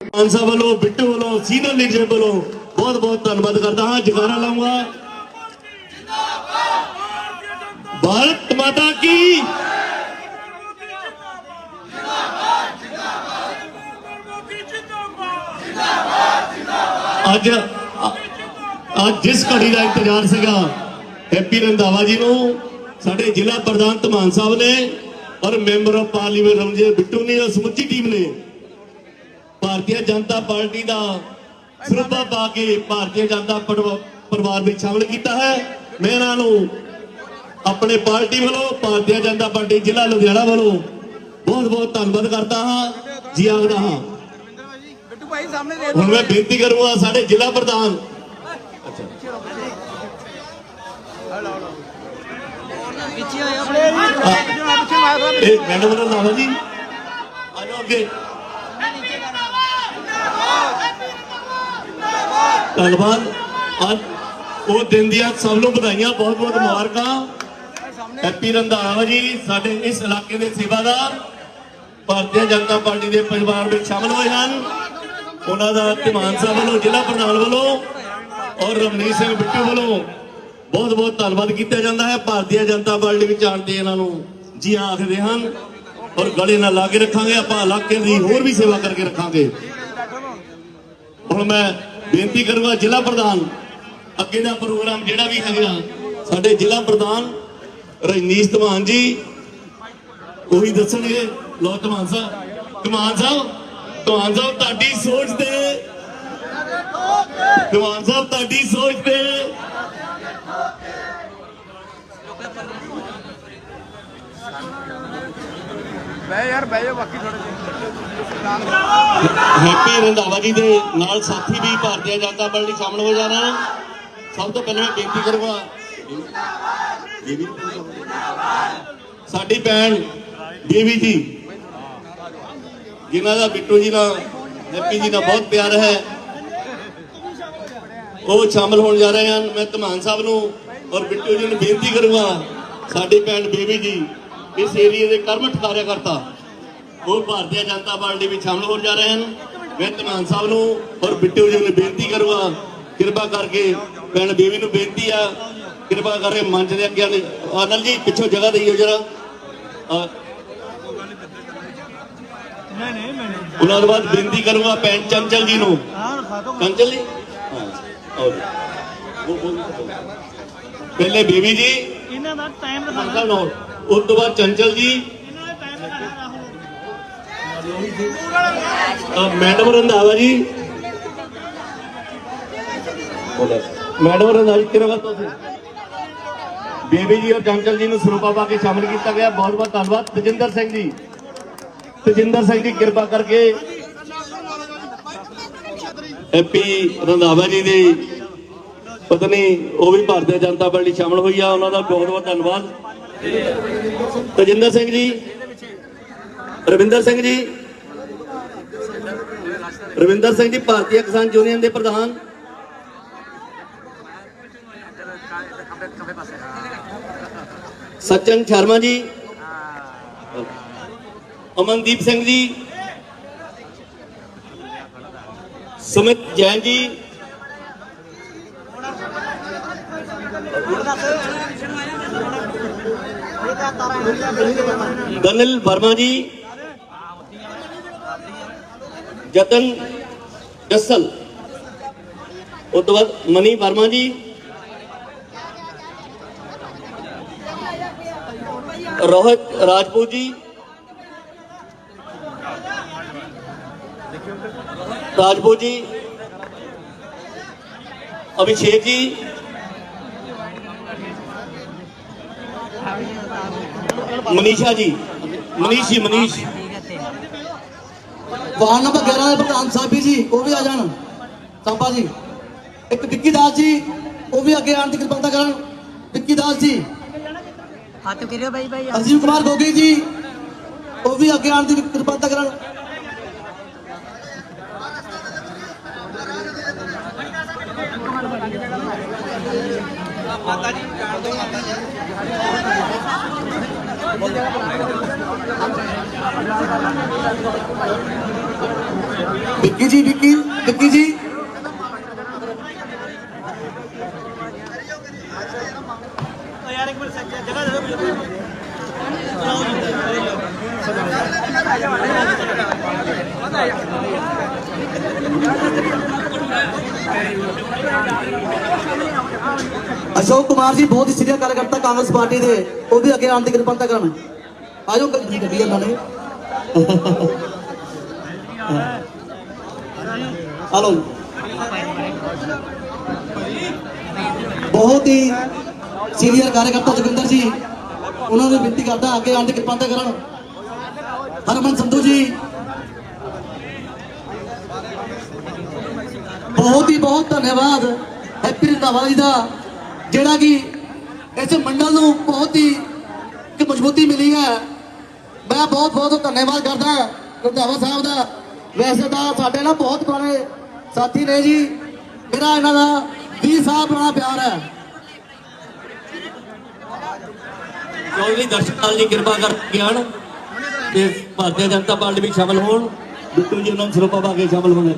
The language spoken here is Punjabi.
ਮਾਨ ਸਾਹਿਬ ਵੱਲੋਂ, ਬਿੱਟੂ ਵੱਲੋਂ, ਸੀਨੀਅਰ ਲੀਡਰਸ਼ਿਪ ਵੱਲੋਂ ਬਹੁਤ ਬਹੁਤ ਧੰਨਵਾਦ ਕਰਦਾ ਹਾਂ, ਜਗਾਰਾ ਲਾਉਂਗਾ। ਭਾਰਤ ਮਾਤਾ ਕੀ? ਅੱਜ ਅੱਜ ਜਿਸ ਘੜੀ ਦਾ ਇੰਤਜ਼ਾਰ ਸੀਗਾ ਹੈਪੀ ਰੰਧਾਵਾ ਜੀ ਨੂੰ, ਸਾਡੇ ਜ਼ਿਲ੍ਹਾ ਪ੍ਰਧਾਨ ਧਮਾਨ ਸਾਹਿਬ ਨੇ ਔਰ member of parliament Ramjit Bittu ਨੇ, ਔਰ ਸਮੁੱਚੀ ਟੀਮ ਨੇ। ਭਾਰਤੀ ਜਨਤਾ ਪਾਰਟੀ ਦਾ ਸਰੂਪਾ ਪਾ ਕੇ ਭਾਰਤੀ ਜਨਤਾ ਪਰਿਵਾ- ਪਰਿਵਾਰ ਵਿੱਚ ਸ਼ਾਮਲ ਕੀਤਾ ਹੈ। ਮੈਂ ਇਹਨਾਂ ਨੂੰ ਆਪਣੇ ਪਾਰਟੀ ਵੱਲੋਂ ਭਾਰਤੀ ਜਨਤਾ ਪਾਰਟੀ ਜ਼ਿਲ੍ਹਾ ਲੁਧਿਆਣਾ ਵੱਲੋਂ ਬਹੁਤ ਬਹੁਤ ਧੰਨਵਾਦ ਕਰਦਾ ਹਾਂ ਜੀ ਆਖਦਾ ਹਾਂ। ਬਿੱਟੂ ਭਾਈ ਸਾਹਮਣੇ ਦੇ ਹੁਣ ਮੈਂ ਬੇਨਤੀ ਕਰੂੰਗਾ ਸਾਡੇ ਜ਼ਿਲ੍ਹਾ ਪ੍ਰਧਾਨ। ਪਿੱਛੇ ਆਇਆ ਪਿੱਛੇ ਮਾਰ ਇਹ ਮੈਡਮ ਦਾ ਨਾਮ ਹੈ ਜੀ। ਆ ਜਾਓ ਅੱਗੇ। ਧੰਨਵਾਦ। ਅੱਜ ਉਹ ਦਿਨ ਦੀਆਂ ਸਭ ਨੂੰ ਵਧਾਈਆਂ, ਬਹੁਤ ਬਹੁਤ ਮੁਬਾਰਕਾਂ। ਹੈਪੀ ਰੰਧਾਵਾ ਜੀ, ਸਾਡੇ ਇਸ ਇਲਾਕੇ ਦੇ ਸੇਵਾਦਾਰ, ਭਾਰਤੀ ਜਨਤਾ ਪਾਰਟੀ ਦੇ ਪਰਿਵਾਰ ਵਿੱਚ ਸ਼ਾਮਲ ਹੋਏ ਹਨ। ਉਹਨਾਂ ਦਾ ਧਮਾਨ ਸਾਹਿਬ ਵੱਲੋਂ, ਜ਼ਿਲ੍ਹਾ ਪ੍ਰਧਾਨ ਵੱਲੋਂ ਔਰ ਰਮਨੀਤ ਸਿੰਘ ਬਿੱਟੂ ਵੱਲੋਂ ਬਹੁਤ ਬਹੁਤ ਧੰਨਵਾਦ ਕੀਤਾ ਜਾਂਦਾ ਹੈ। ਭਾਰਤੀ ਜਨਤਾ ਪਾਰਟੀ ਵਿੱਚ ਆਣ ਤੇ ਇਹਨਾਂ ਨੂੰ ਜੀ ਆਖਦੇ ਹਨ ਔਰ ਗਲੇ ਨਾਲ ਲਾ ਕੇ ਰੱਖਾਂਗੇ। ਆਪਾਂ ਇਲਾਕੇ ਦੀ ਹੋਰ ਵੀ ਸੇਵਾ ਕਰਕੇ ਰੱਖਾਂਗੇ। ਹੁਣ ਮੈਂ ਬੇਨਤੀ ਕਰੂੰਗਾ ਜ਼ਿਲ੍ਹਾ ਪ੍ਰਧਾਨ, ਅੱਗੇ ਦਾ ਪ੍ਰੋਗਰਾਮ ਜਿਹੜਾ ਵੀ ਹੈਗਾ, ਸਾਡੇ ਜ਼ਿਲ੍ਹਾ ਪ੍ਰਧਾਨ ਰਜਨੀਸ਼ ਧਮਾਨ ਜੀ, ਉਹੀ ਦੱਸਣਗੇ। ਲੋ ਧਮਾਨ ਸਾਹਿਬ ਧਮਾਨ ਸਾਹਿਬ ਧਮਾਨ ਸਾਹਿਬ, ਤੁਹਾਡੀ ਸੋਚ ਤੇ। ਧਮਾਨ ਸਾਹਿਬ, ਤੁਹਾਡੀ ਸੋਚ ਤੇ। ਬੈ ਯਾਰ ਬੈ ਜਾ ਬਾਕੀ ਥੋੜੇ ਹੈਪੀ ਰੰਧਾਵਾ ਜੀ ਦੇ ਨਾਲ ਸਾਥੀ ਵੀ ਭਾਰਤੀ ਜਨਤਾ ਪਾਰਟੀ ਸ਼ਾਮਲ ਹੋ ਜਾਣਾ। ਸਭ ਤੋਂ ਪਹਿਲਾਂ ਮੈਂ ਬੇਨਤੀ ਕਰੂੰਗਾ, ਸਾਡੀ ਭੈਣ ਬੀਬੀ ਜੀ, ਜਿਨ੍ਹਾਂ ਦਾ ਬਿੱਟੂ ਜੀ ਨਾਲ, ਹੈਪੀ ਜੀ ਨਾਲ ਬਹੁਤ ਪਿਆਰ ਹੈ। ਉਹ ਸ਼ਾਮਲ ਹੋਣ ਜਾ ਰਹੇ ਹਨ। ਮੈਂ ਧਮਾਨ ਸਾਹਿਬ ਨੂੰ ਔਰ ਬਿੱਟੂ ਜੀ ਨੂੰ ਬੇਨਤੀ ਕਰੂੰਗਾ, ਸਾਡੀ ਭੈਣ ਬੇਬੀ ਜੀ, ਇਸ ਏਰੀਏ ਦੇ ਕਰਮਠ ਕਾਰਿਆਕਰਤਾ ਉਹ ਭਾਰਤੀ ਜਨਤਾ ਪਾਰਟੀ ਵਿੱਚ ਸ਼ਾਮਲ ਹੋ ਜਾ ਰਹੇ ਹਨ। ਮੈਂ ਧਮਾਨ ਸਾਹਿਬ ਨੂੰ ਔਰ ਬਿੱਟੂ ਜੀ ਨੂੰ ਬੇਨਤੀ ਕਰੂੰਗਾ ਕਿਰਪਾ ਕਰਕੇ ਭੈਣ ਬੇਬੀ ਨੂੰ ਬੇਨਤੀ ਆ ਕਿਰਪਾ ਕਰਕੇ ਮੰਚ ਦੇ ਅੱਗੇ। ਆਨੰਦ ਜੀ ਪਿੱਛੋਂ ਜਗ੍ਹਾ ਦੇਈਓ ਜਰਾ। ਨਹੀਂ ਨਹੀਂ ਮੈਂ ਉਹਨਾਂ ਤੋਂ ਬਾਅਦ ਬੇਨਤੀ ਕਰੂੰਗਾ ਭੈਣ ਚੰਚਲ ਜੀ ਨੂੰ। ਚੰਚਲ ਜੀ? ਪਹਿਲੇ ਬੇਬੀ ਜੀ। ਇਹਨਾਂ ਦਾ ਟਾਈਮ ਨੋ। ਉਸ ਤੋਂ ਬਾਅਦ ਚੰਚਲ ਜੀ। ਇਹਨਾਂ ਦਾ ਟਾਈਮ ਅ, ਮੈਡਮ ਰੰਧਾਵਾ ਜੀ। ਮੈਡਮ ਰੰਧਾਵਾ ਜੀ, ਕਿਹੜਾ ਬਾਤ ਤੁਸੀਂ ਬੇਬੀ ਜੀ ਔਰ ਚੰਚਲ ਜੀ ਨੂੰ ਸਰੂਪਾ ਪਾ ਕੇ ਸ਼ਾਮਲ ਕੀਤਾ ਗਿਆ। ਬਹੁਤ ਬਹੁਤ ਧੰਨਵਾਦ। ਤਜਿੰਦਰ ਸਿੰਘ ਜੀ। ਤਜਿੰਦਰ ਸਿੰਘ ਜੀ, ਕਿਰਪਾ ਕਰਕੇ ਐਪੀ ਰੰਧਾਵਾ ਜੀ ਦੀ ਪਤਨੀ, ਉਹ ਵੀ ਭਾਰਤੀ ਜਨਤਾ ਪਾਰਟੀ ਸ਼ਾਮਲ ਹੋਈ ਆ। ਉਹਨਾਂ ਦਾ ਬਹੁਤ ਬਹੁਤ ਧੰਨਵਾਦ। ਤਜਿੰਦਰ ਸਿੰਘ ਜੀ ਰਵਿੰਦਰ ਸਿੰਘ ਜੀ। ਰਵਿੰਦਰ ਸਿੰਘ ਜੀ, ਭਾਰਤੀ ਕਿਸਾਨ ਯੂਨੀਅਨ ਦੇ ਪ੍ਰਧਾਨ। ਸਚਨ ਸ਼ਰਮਾ ਜੀ। ਅਮਨਦੀਪ ਸਿੰਘ ਜੀ। ਸੁਮਿਤ ਜੈਨ ਜੀ। ਦਨਿਲ ਵਰਮਾ ਜੀ। ਜਤਨ ਜਸਲ ਉਸ ਤੋਂ ਬਾਅਦ ਮਨੀ ਵਰਮਾ ਜੀ ਰੋਹਿਤ ਰਾਜਪੂਤ ਜੀ ਰਾਜਪੂਤ ਜੀ ਅਭਿਸ਼ੇਕ ਜੀ ਮਨੀਸ਼ਾ ਜੀ ਮਨੀਸ਼ ਜੀ ਮਨੀਸ਼ ਵਾਰਡ ਨੰਬਰ 11 ਦੇ ਪ੍ਰਧਾਨ ਸਾਹਿਬੀ ਜੀ ਉਹ ਵੀ ਆ ਜਾਣ। ਸੰਪਾ ਜੀ ਇੱਕ ਵਿੱਕੀ ਦਾਸ ਜੀ ਉਹ ਵੀ ਅੱਗੇ ਆਉਣ ਦੀ ਕਿਰਪਾਲਤਾ ਕਰਨ। ਵਿੱਕੀ ਦਾਸ ਜੀ ਹੱਥ ਕਰਿਓ ਬਾਈ ਬਾਈ। ਅਜੀਵ ਕੁਮਾਰ ਗੋਗੀ ਜੀ ਉਹ ਵੀ ਅੱਗੇ ਆਉਣ ਦੀ ਕਿਰਪਾਲਤਾ ਕਰਨ। ਮਾਤਾ ਜੀ ਜਾਣ ਦੋ ਮਾਤਾ ਜੀ ਵਿੱਕੀ ਜੀ ਵਿੱਕੀ ਵਿੱਕੀ ਜੀ। ਉਹ ਯਾਰ ਇੱਕ ਮਿੰਟ ਸੱਚ ਜਗ੍ਹਾ ਦੇ ਦਿਓ ਬਿਲਕੁਲ ਚਲਾਓ ਜੀ ਅਸ਼ੋਕ ਕੁਮਾਰ ਜੀ ਬਹੁਤ ਹੀ ਸੀਨੀਅਰ ਕਾਰਜਕਰਤਾ ਕਾਂਗਰਸ ਪਾਰਟੀ ਦੇ। ਉਹ ਵੀ ਅੱਗੇ ਆਉਣ ਦੀ ਕਿਰਪਾਲਤਾ ਕਰਨ। ਆਜੋ ਗੱਡੀ ਨੇ ਹਲੋ ਬਹੁਤ ਹੀ ਸੀਨੀਅਰ ਕਾਰਜਕਰਤਾ ਜੋਗਿੰਦਰ ਜੀ, ਉਹਨਾਂ ਨੂੰ ਬੇਨਤੀ ਕਰਦਾ, ਅੱਗੇ ਆਉਣ ਦੀ ਕਿਰਪਾਲਤਾ ਕਰਨ। ਹਰਮਨ ਸੰਧੂ ਜੀ, ਬਹੁਤ ਹੀ ਬਹੁਤ ਧੰਨਵਾਦ ਹੈਪੀ ਰੰਧਾਵਾ ਜੀ ਦਾ, ਜਿਹੜਾ ਕਿ ਇਸ ਮੰਡਲ ਨੂੰ ਬਹੁਤ ਹੀ ਇੱਕ ਮਜ਼ਬੂਤੀ ਮਿਲੀ ਹੈ। ਮੈਂ ਬਹੁਤ ਬਹੁਤ ਧੰਨਵਾਦ ਕਰਦਾ ਰੰਧਾਵਾ ਸਾਹਿਬ ਦਾ। ਵੈਸੇ ਤਾਂ ਸਾਡੇ ਨਾਲ ਬਹੁਤ ਪੁਰਾਣੇ ਸਾਥੀ ਨੇ ਜੀ। ਮੇਰਾ ਇਹਨਾਂ ਦਾ 20 ਸਾਲ ਪੁਰਾਣਾ ਪਿਆਰ ਹੈ। ਕੋਈ ਵੀ ਦਰਸ਼ਕ ਦੀ ਕਿਰਪਾ ਕਰਕੇ ਆਣ ਤੇ ਭਾਰਤੀ ਜਨਤਾ ਪਾਰਟੀ ਵਿੱਚ ਸ਼ਾਮਲ ਹੋਣ। ਬਿੱਟੂ ਜੀ ਉਹਨਾਂ ਨੂੰ ਸਰੋਪਾ ਪਾ ਕੇ ਸ਼ਾਮਲ ਹੋਣੇ।